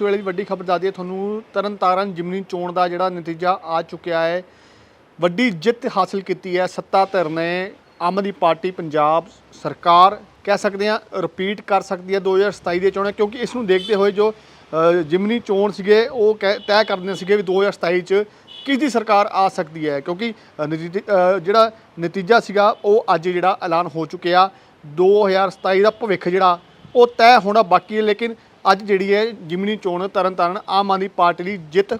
ਇਸ ਵੇਲੇ ਦੀ ਵੱਡੀ ਖਬਰ ਦੱਸਦੀ ਹੈ ਤੁਹਾਨੂੰ ਤਰਨਤਾਰਨ ਜਿਮਨੀ ਚੋਣ ਦਾ ਜਿਹੜਾ ਨਤੀਜਾ ਆ ਚੁੱਕਿਆ ਹੈ। ਵੱਡੀ ਜਿੱਤ ਹਾਸਲ ਕੀਤੀ ਹੈ ਸੱਤਾ ਧਿਰ ਨੇ। ਆਮ ਆਦਮੀ ਪਾਰਟੀ ਪੰਜਾਬ ਸਰਕਾਰ ਕਹਿ ਸਕਦੇ ਆ ਰਿਪੀਟ ਕਰ ਸਕਦੀ ਹੈ 2027 ਦੀਆਂ ਚੋਣਾਂ ਕਿਉਂਕਿ ਇਸ ਨੂੰ ਦੇਖਦੇ ਹੋਏ ਜੋ ਜਿਮਨੀ ਚੋਣ ਸੀਗੇ ਉਹ ਕਹਿ- ਤੈਅ ਕਰਦੇ ਸੀਗੇ ਵੀ 2027 ਚ ਕਿਸ ਦੀ ਸਰਕਾਰ ਆ ਸਕਦੀ ਹੈ। ਕਿਉਂਕਿ ਅ, ਜਿਹੜਾ ਨਤੀਜਾ ਸੀਗਾ ਉਹ ਅੱਜ ਜਿਹੜਾ ਐਲਾਨ ਹੋ ਚੁੱਕਿਆ। 2027 ਦਾ ਭਵਿੱਖ ਜਿਹੜਾ ਉਹ ਤੈਅ ਹੋਣਾ ਬਾਕੀ ਹੈ ਲੇਕਿਨ ਅੱਜ ਜਿਹੜੀ ਹੈ ਜਿਮਨੀ ਚੋਣ ਤਰਨਤਾਰਨ ਆਮ ਆਦਮੀ ਪਾਰਟੀ ਦੀ ਜਿੱਤ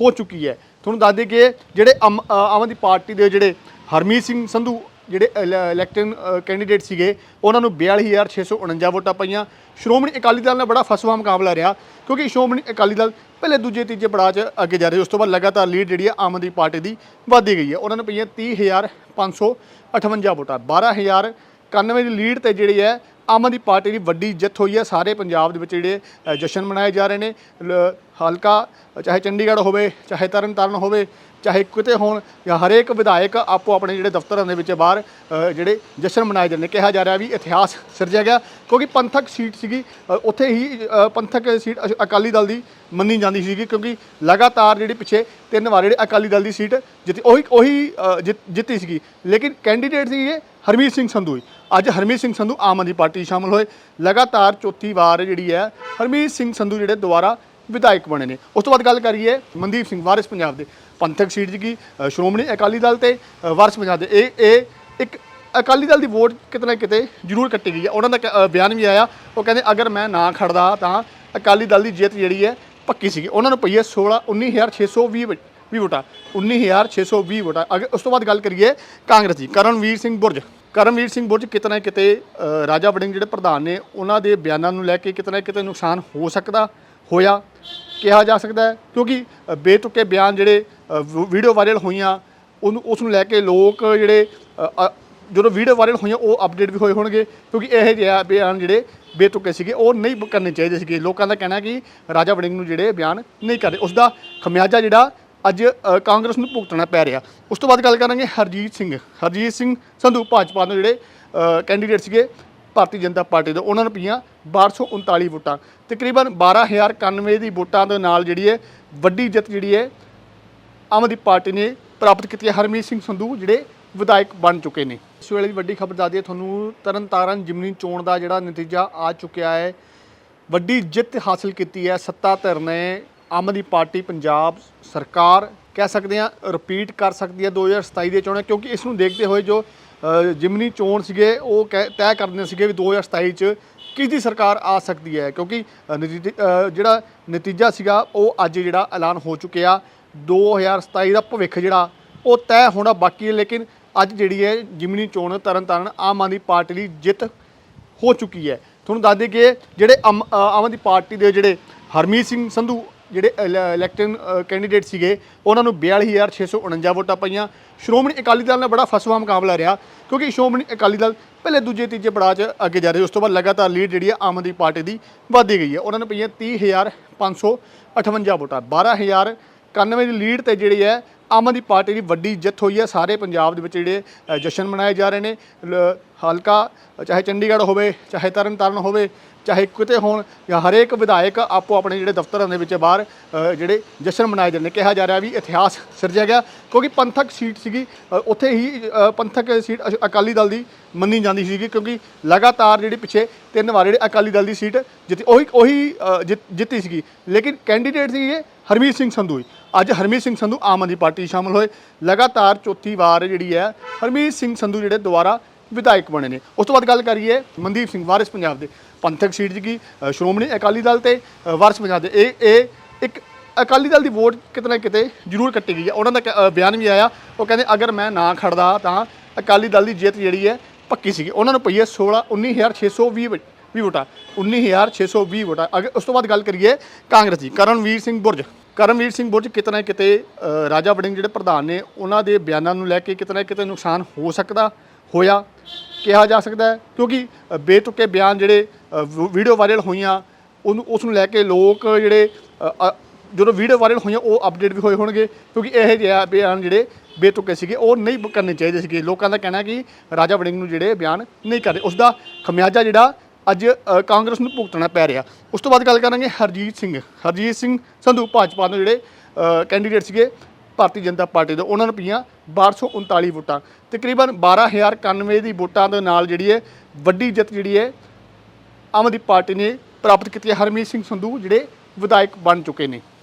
ਹੋ ਚੁੱਕੀ ਹੈ। ਤੁਹਾਨੂੰ ਦੱਸ ਦਈਏ ਕਿ ਜਿਹੜੇ ਆਮ ਆਮ ਆਦਮੀ ਪਾਰਟੀ ਦੇ ਜਿਹੜੇ ਹਰਮੀਤ ਸਿੰਘ ਸੰਧੂ ਜਿਹੜੇ ਇਲੈਕਟਨ ਕੈਂਡੀਡੇਟ ਸੀਗੇ, ਉਹਨਾਂ ਨੂੰ 42649 ਵੋਟਾਂ ਪਈਆਂ। ਸ਼੍ਰੋਮਣੀ ਅਕਾਲੀ ਦਲ ਨਾਲ ਬੜਾ ਫਸਵਾ ਮੁਕਾਬਲਾ ਰਿਹਾ, ਕਿਉਂਕਿ ਸ਼੍ਰੋਮਣੀ ਅਕਾਲੀ ਦਲ ਪਹਿਲੇ ਦੂਜੇ, ਤੀਜੇ ਪੜਾਅ 'ਚ ਅੱਗੇ ਜਾ ਰਹੇ ਉਸ ਤੋਂ ਬਾਅਦ ਲਗਾਤਾਰ ਲੀਡ ਜਿਹੜੀ ਹੈ ਆਮ ਆਦਮੀ ਪਾਰਟੀ ਦੀ ਵਧਦੀ ਗਈ ਹੈ। ਉਹਨਾਂ ਨੂੰ ਪਈਆਂ 30558 ਵੋਟਾਂ 12091 ਦੀ ਲੀਡ ਤੇ ਜਿਹੜੀ ਹੈ ਆਮ ਆਦਮੀ ਪਾਰਟੀ ਦੀ ਵੱਡੀ ਜਿੱਤ ਹੋਈ ਹੈ। ਸਾਰੇ ਪੰਜਾਬ ਦੇ ਵਿੱਚ ਜਿਹੜੇ ਅ, ਜਸ਼ਨ ਮਨਾਏ ਜਾ ਰਹੇ ਨੇ। ਲ- ਹਲਕਾ ਚਾਹੇ ਚੰਡੀਗੜ੍ਹ ਹੋਵੇ ਚਾਹੇ ਤਰਨਤਾਰਨ ਹੋਵੇ ਚਾਹੇ ਕਿਤੇ ਹੋਣ ਜਾਂ ਹਰੇਕ ਵਿਧਾਇਕ ਆਪੋ ਆਪਣੇ ਜਿਹੜੇ ਦਫ਼ਤਰਾਂ ਦੇ ਵਿੱਚ ਬਾਹਰ ਅ, ਜਿਹੜੇ ਜਸ਼ਨ ਮਨਾਏ ਜਾਂਦੇ ਨੇ। ਕਿਹਾ ਜਾ ਰਿਹਾ ਵੀ ਇਤਿਹਾਸ ਸਿਰਜਿਆ ਗਿਆ ਕਿਉਂਕਿ ਪੰਥਕ ਸੀਟ ਸੀਗੀ ਅ, ਉੱਥੇ ਹੀ ਅ, ਪੰਥਕ ਸੀਟ ਅਸ਼- ਅਕਾਲੀ ਦਲ ਦੀ ਮੰਨੀ ਜਾਂਦੀ ਸੀਗੀ ਕਿਉਂਕਿ ਲਗਾਤਾਰ ਜਿਹੜੀ ਪਿੱਛੇ ਤਿੰਨ ਵਾਰ ਜਿਹੜੇ ਅਕਾਲੀ ਦਲ ਦੀ ਸੀਟ ਜਿੱਤੀ ਉਹੀ ਉਹੀ ਅ, ਜਿੱਤ- ਜਿੱਤੀ ਸੀਗੀ। ਲੇਕਿਨ ਕੈਂਡੀਡੇਟ ਸੀਗੇ ਹਰਮੀਤ ਸਿੰਘ ਸੰਧੂ ਹੀ। ਅੱਜ ਹਰਮੀਤ ਸਿੰਘ ਸੰਧੂ ਆਮ ਆਦਮੀ ਪਾਰਟੀ 'ਚ ਸ਼ਾਮਲ ਹੋਏ। ਲਗਾਤਾਰ ਚੌਥੀ ਵਾਰ ਜਿਹੜੀ ਹੈ ਹਰਮੀਤ ਸਿੰਘ ਸੰਧੂ ਜਿਹੜੇ ਦੁਬਾਰਾ ਵਿਧਾਇਕ ਬਣੇ ਨੇ। ਉਸ ਤੋਂ ਬਾਅਦ ਗੱਲ ਕਰੀਏ ਮਨਦੀਪ ਸਿੰਘ ਵਾਰਿਸ ਪੰਜਾਬ ਦੇ। ਪੰਥਕ ਸੀਟ ਜੀ ਸ਼੍ਰੋਮਣੀ ਅਕਾਲੀ ਦਲ ਤੇ ਅ, ਵਾਰਿਸ ਪੰਜਾਬ ਦੇ। ਇਹ ਇਹ ਇੱਕ ਅਕਾਲੀ ਦਲ ਦੀ ਵੋਟ ਕਿਤੇ ਨਾ ਕਿਤੇ ਜ਼ਰੂਰ ਕੱਟੀ ਗਈ ਹੈ। ਉਹਨਾਂ ਦਾ ਕ- ਬਿਆਨ ਵੀ ਆਇਆ। ਉਹ ਕਹਿੰਦੇ ਅਗਰ ਮੈਂ ਨਾ ਖੜਦਾ ਤਾਂ ਅਕਾਲੀ ਦਲ ਦੀ ਜਿੱਤ ਜਿਹੜੀ ਹੈ ਪੱਕੀ ਸੀਗੀ। ਉਹਨਾਂ ਨੂੰ ਪਈ ਹੈ 16 19620 ਵ- ਵੀ ਵੋਟਾਂ। 19620 ਵੋਟਾਂ। ਅਗਰ ਉਸ ਤੋਂ ਬਾਅਦ ਗੱਲ ਕਰੀਏ ਕਾਂਗਰਸ ਦੀ। ਕਰਨਵੀਰ ਸਿੰਘ ਬੁਰਜ। ਕਰਮਵੀਰ ਸਿੰਘ ਬੁੱਝ ਕਿਤੇ ਨਾ ਕਿਤੇ ਰਾਜਾ ਵੜਿੰਗ ਜਿਹੜੇ ਪ੍ਰਧਾਨ ਨੇ ਉਹਨਾਂ ਦੇ ਬਿਆਨਾਂ ਨੂੰ ਲੈ ਕੇ ਕਿਤੇ ਨਾ ਕਿਤੇ ਨੁਕਸਾਨ ਹੋ ਸਕਦਾ ਹੋਇਆ ਕਿਹਾ ਜਾ ਸਕਦਾ ਕਿਉਂਕਿ ਅ, ਬੇਤੁਕੇ ਬਿਆਨ ਜਿਹੜੇ ਵੀਡੀਓ ਵਾਇਰਲ ਹੋਈਆਂ ਉਹਨੂੰ ਉਸ ਨੂੰ ਲੈ ਕੇ ਲੋਕ ਜਿਹੜੇ ਜਦੋਂ ਵੀਡੀਓ ਵਾਇਰਲ ਹੋਈਆਂ ਉਹ ਅਪਡੇਟ ਵੀ ਹੋਏ ਹੋਣਗੇ। ਕਿਉਂਕਿ ਇਹ ਜਿਹੇ ਬਿਆਨ ਜਿਹੜੇ ਬੇਤੁਕੇ ਸੀਗੇ ਉਹ ਨਹੀਂ ਕਰਨੇ ਚਾਹੀਦੇ ਸੀਗੇ। ਲੋਕਾਂ ਦਾ ਕਹਿਣਾ ਕਿ ਰਾਜਾ ਵੜਿੰਗ ਨੂੰ ਜਿਹੜੇ ਬਿਆਨ ਨਹੀਂ ਕਰਦੇ ਉਸ ਦਾ ਖਮਿਆਜਾ ਜਿਹੜਾ ਅੱਜ ਕਾਂਗਰਸ ਨੂੰ ਭੁਗਤਣਾ ਪੈ ਰਿਹਾ। ਉਸ ਤੋਂ ਬਾਅਦ ਗੱਲ ਕਰਾਂਗੇ ਹਰਜੀਤ ਸਿੰਘ। ਹਰਜੀਤ ਸਿੰਘ ਸੰਧੂ ਭਾਜਪਾ ਦੇ ਜਿਹੜੇ ਕੈਂਡੀਡੇਟ ਸੀਗੇ ਭਾਰਤੀ ਜਨਤਾ ਪਾਰਟੀ ਦੇ, ਉਹਨਾਂ ਨੂੰ ਪਈਆਂ 1239 ਵੋਟਾਂ। ਤਕਰੀਬਨ 12091 ਦੀ ਵੋਟਾਂ ਦੇ ਨਾਲ ਜਿਹੜੀ ਹੈ, ਵੱਡੀ ਜਿੱਤ ਜਿਹੜੀ ਹੈ, ਆਮ ਆਦਮੀ ਪਾਰਟੀ ਨੇ ਪ੍ਰਾਪਤ ਕੀਤੀ ਹੈ। ਹਰਮੀਤ ਸਿੰਘ ਸੰਧੂ ਜਿਹੜੇ ਵਿਧਾਇਕ ਬਣ ਚੁੱਕੇ ਨੇ। ਇਸ ਵੇਲੇ ਦੀ ਵੱਡੀ ਖਬਰ ਦੱਸਦੀ ਹੈ ਤੁਹਾਨੂੰ ਤਰਨਤਾਰਨ ਜਿਮਨੀ ਚੋਣ ਦਾ ਜਿਹੜਾ ਨਤੀਜਾ ਆ ਚੁੱਕਿਆ ਹੈ। ਵੱਡੀ ਜਿੱਤ ਹਾਸਲ ਕੀਤੀ ਹੈ। ਸੱਤਾ ਧਿਰ ਨੇ ਆਮ ਆਦਮੀ ਪਾਰਟੀ ਪੰਜਾਬ ਸਰਕਾਰ ਕਹਿ ਸਕਦੇ ਆ ਰਿਪੀਟ ਕਰ ਸਕਦੀ ਹੈ 2027 ਦੀਆਂ ਚੋਣਾਂ ਕਿਉਂਕਿ ਇਸ ਨੂੰ ਦੇਖਦੇ ਹੋਏ ਜੋ ਜਿਮਨੀ ਚੋਣ ਸੀਗੇ ਉਹ ਕਹਿ- ਤੈਅ ਕਰਦੇ ਸੀਗੇ ਵੀ 2027 ਚ ਕਿਸ ਦੀ ਸਰਕਾਰ ਆ ਸਕਦੀ ਹੈ ਕਿਉਂਕਿ ਅ, ਜਿਹੜਾ ਨਤੀਜਾ ਸੀਗਾ ਉਹ ਅੱਜ ਜਿਹੜਾ ਐਲਾਨ ਹੋ ਚੁੱਕਿਆ। 2027 ਦਾ ਭਵਿੱਖ ਜਿਹੜਾ ਉਹ ਤੈਅ ਹੋਣਾ ਬਾਕੀ ਹੈ ਲੇਕਿਨ ਅੱਜ ਜਿਹੜੀ ਹੈ ਜਿਮਨੀ ਚੋਣ ਤਰਨਤਾਰਨ ਆਮ ਆਦਮੀ ਪਾਰਟੀ ਦੀ ਜਿੱਤ ਹੋ ਚੁੱਕੀ ਹੈ। ਤੁਹਾਨੂੰ ਦੱਸ ਦਈਏ ਕਿ ਜਿਹੜੇ ਆਮ ਆਮ ਆਦਮੀ ਪਾਰਟੀ ਦੇ ਜਿਹੜੇ ਹਰਮੀਤ ਸਿੰਘ ਸੰਧੂ ਜਿਹੜੇ ਇਲੈਕਟਨ ਕੈਂਡੀਡੇਟ ਸੀਗੇ, ਉਹਨਾਂ ਨੂੰ 42649 ਵੋਟਾਂ ਪਈਆਂ। ਸ਼੍ਰੋਮਣੀ ਅਕਾਲੀ ਦਲ ਨਾਲ ਬੜਾ ਫਸਵਾ ਮੁਕਾਬਲਾ ਰਿਹਾ, ਕਿਉਂਕਿ ਸ਼੍ਰੋਮਣੀ ਅਕਾਲੀ ਦਲ ਪਹਿਲੇ ਦੂਜੇ ਤੀਜੇ ਪੜਾਅ 'ਚ ਅੱਗੇ ਜਾ ਰਹੇ, ਉਸ ਤੋਂ ਬਾਅਦ ਲਗਾਤਾਰ ਲੀਡ ਜਿਹੜੀ ਹੈ ਆਮ ਆਦਮੀ ਪਾਰਟੀ ਦੀ ਵਧਦੀ ਗਈ ਹੈ। ਉਹਨਾਂ ਨੂੰ ਪਈਆਂ 30558 ਵੋਟਾਂ 12091 ਦੀ ਲੀਡ ਤੇ ਜਿਹੜੀ ਹੈ ਆਮ ਆਦਮੀ ਪਾਰਟੀ ਦੀ ਵੱਡੀ ਜਿੱਤ ਹੋਈ ਹੈ। ਸਾਰੇ ਪੰਜਾਬ ਦੇ ਵਿੱਚ ਜਿਹੜੇ ਅ, ਜਸ਼ਨ ਮਨਾਏ ਜਾ ਰਹੇ ਨੇ। ਲ- ਹਲਕਾ ਚਾਹੇ ਚੰਡੀਗੜ੍ਹ ਹੋਵੇ ਚਾਹੇ ਤਰਨਤਾਰਨ ਹੋਵੇ ਚਾਹੇ ਕਿਤੇ ਹੋਣ ਜਾਂ ਹਰੇਕ ਵਿਧਾਇਕ ਆਪੋ ਆਪਣੇ ਜਿਹੜੇ ਦਫ਼ਤਰਾਂ ਦੇ ਵਿੱਚ ਬਾਹਰ ਅ, ਜਿਹੜੇ ਜਸ਼ਨ ਮਨਾਏ ਜਾਂਦੇ ਨੇ। ਕਿਹਾ ਜਾ ਰਿਹਾ ਵੀ ਇਤਿਹਾਸ ਸਿਰਜਿਆ ਗਿਆ ਕਿਉਂਕਿ ਪੰਥਕ ਸੀਟ ਸੀਗੀ ਅ, ਉੱਥੇ ਹੀ ਅ, ਪੰਥਕ ਸੀਟ ਅਸ਼- ਅਕਾਲੀ ਦਲ ਦੀ ਮੰਨੀ ਜਾਂਦੀ ਸੀਗੀ ਕਿਉਂਕਿ ਲਗਾਤਾਰ ਜਿਹੜੀ ਪਿੱਛੇ ਤਿੰਨ ਵਾਰ ਜਿਹੜੇ ਅਕਾਲੀ ਦਲ ਦੀ ਸੀਟ ਜਿੱਤੀ ਉਹੀ ਉਹੀ ਅ, ਜਿੱਤ- ਜਿੱਤੀ ਸੀਗੀ। ਲੇਕਿਨ ਕੈਂਡੀਡੇਟ ਸੀਗੇ ਹਰਮੀਤ ਸਿੰਘ ਸੰਧੂ ਹੀ। ਅੱਜ ਹਰਮੀਤ ਸਿੰਘ ਸੰਧੂ ਆਮ ਆਦਮੀ ਪਾਰਟੀ 'ਚ ਸ਼ਾਮਲ ਹੋਏ। ਲਗਾਤਾਰ ਚੌਥੀ ਵਾਰ ਜਿਹੜੀ ਹੈ, ਹਰਮੀਤ ਸਿੰਘ ਸੰਧੂ ਜਿਹੜੇ ਦੁਬਾਰਾ ਵਿਧਾਇਕ ਬਣੇ ਨੇ। ਉਸ ਤੋਂ ਬਾਅਦ ਗੱਲ ਕਰੀਏ ਮਨਦੀਪ ਸਿੰਘ ਵਾਰਿਸ ਪੰਜਾਬ ਦੇ। ਪੰਥਕ ਸੀਟ ਜੀ ਸ਼੍ਰੋਮਣੀ ਅਕਾਲੀ ਦਲ ਤੇ ਵਾਰਿਸ ਪੰਜਾਬ ਦੇ। ਇਹ ਇਹ ਇੱਕ ਅਕਾਲੀ ਦਲ ਦੀ ਵੋਟ ਕਿਤੇ ਨਾ ਕਿਤੇ ਜ਼ਰੂਰ ਕੱਟੀ ਗਈ ਹੈ। ਉਹਨਾਂ ਦਾ ਕ- ਬਿਆਨ ਵੀ ਆਇਆ। ਉਹ ਕਹਿੰਦੇ ਅਗਰ ਮੈਂ ਨਾ ਖੜਦਾ ਤਾਂ ਅਕਾਲੀ ਦਲ ਦੀ ਜਿੱਤ ਜਿਹੜੀ ਹੈ ਪੱਕੀ ਸੀਗੀ। ਉਹਨਾਂ ਨੂੰ ਪਈ ਹੈ 16 19620 ਵ- ਵੀ ਵੋਟਾਂ। 19620 ਵੋਟਾਂ। ਅਗਰ ਉਸ ਤੋਂ ਬਾਅਦ ਗੱਲ ਕਰੀਏ ਕਾਂਗਰਸ ਦੀ। ਕਰਨਵੀਰ ਸਿੰਘ ਬੁਰਜ। ਕਰਮਵੀਰ ਸਿੰਘ ਬੁਰਜ ਕਿਤੇ ਨਾ ਕਿਤੇ ਰਾਜਾ ਵੜਿੰਗ ਜਿਹੜੇ ਪ੍ਰਧਾਨ ਨੇ ਉਹਨਾਂ ਦੇ ਬਿਆਨਾਂ ਨੂੰ ਲੈ ਕੇ ਕਿਤੇ ਨਾ ਕਿਤੇ ਨੁਕਸਾਨ ਹੋ ਸਕਦਾ ਹੋਇਆ ਕਿਹਾ ਜਾ ਸਕਦਾ ਕਿਉਂਕਿ ਅ, ਬੇਤੁਕੇ ਬਿਆਨ ਜਿਹੜੇ ਵੀਡੀਓ ਵਾਇਰਲ ਹੋਈਆਂ ਉਹਨੂੰ ਉਸ ਨੂੰ ਲੈ ਕੇ ਲੋਕ ਜਿਹੜੇ ਜਦੋਂ ਵੀਡੀਓ ਵਾਇਰਲ ਹੋਈਆਂ ਉਹ ਅਪਡੇਟ ਵੀ ਹੋਏ ਹੋਣਗੇ। ਕਿਉਂਕਿ ਇਹ ਜਿਹੇ ਬਿਆਨ ਜਿਹੜੇ ਬੇਤੁਕੇ ਸੀਗੇ ਉਹ ਨਹੀਂ ਕਰਨੇ ਚਾਹੀਦੇ ਸੀਗੇ। ਲੋਕਾਂ ਦਾ ਕਹਿਣਾ ਕਿ ਰਾਜਾ ਵੜਿੰਗ ਨੂੰ ਜਿਹੜੇ ਬਿਆਨ ਨਹੀਂ ਕਰਦੇ ਉਸ ਦਾ ਖਮਿਆਜਾ ਜਿਹੜਾ ਅੱਜ ਕਾਂਗਰਸ ਨੂੰ ਭੁਗਤਣਾ ਪੈ ਰਿਹਾ। ਉਸ ਤੋਂ ਬਾਅਦ ਗੱਲ ਕਰਾਂਗੇ ਹਰਜੀਤ ਸਿੰਘ। ਹਰਜੀਤ ਸਿੰਘ ਸੰਧੂ ਭਾਜਪਾ ਦੇ ਜਿਹੜੇ ਕੈਂਡੀਡੇਟ ਸੀਗੇ ਭਾਰਤੀ ਜਨਤਾ ਪਾਰਟੀ ਦੇ, ਉਹਨਾਂ ਨੂੰ ਪਈਆਂ 1239 ਵੋਟਾਂ। ਤਕਰੀਬਨ 12091 ਦੀ ਵੋਟਾਂ ਦੇ ਨਾਲ ਜਿਹੜੀ ਹੈ ਵੱਡੀ ਜਿੱਤ ਜਿਹੜੀ ਹੈ ਆਮ ਆਦਮੀ ਪਾਰਟੀ ਨੇ ਪ੍ਰਾਪਤ ਕੀਤੀ ਹੈ। ਹਰਮੀਤ ਸਿੰਘ ਸੰਧੂ ਜਿਹੜੇ ਵਿਧਾਇਕ ਬਣ ਚੁੱਕੇ ਨੇ।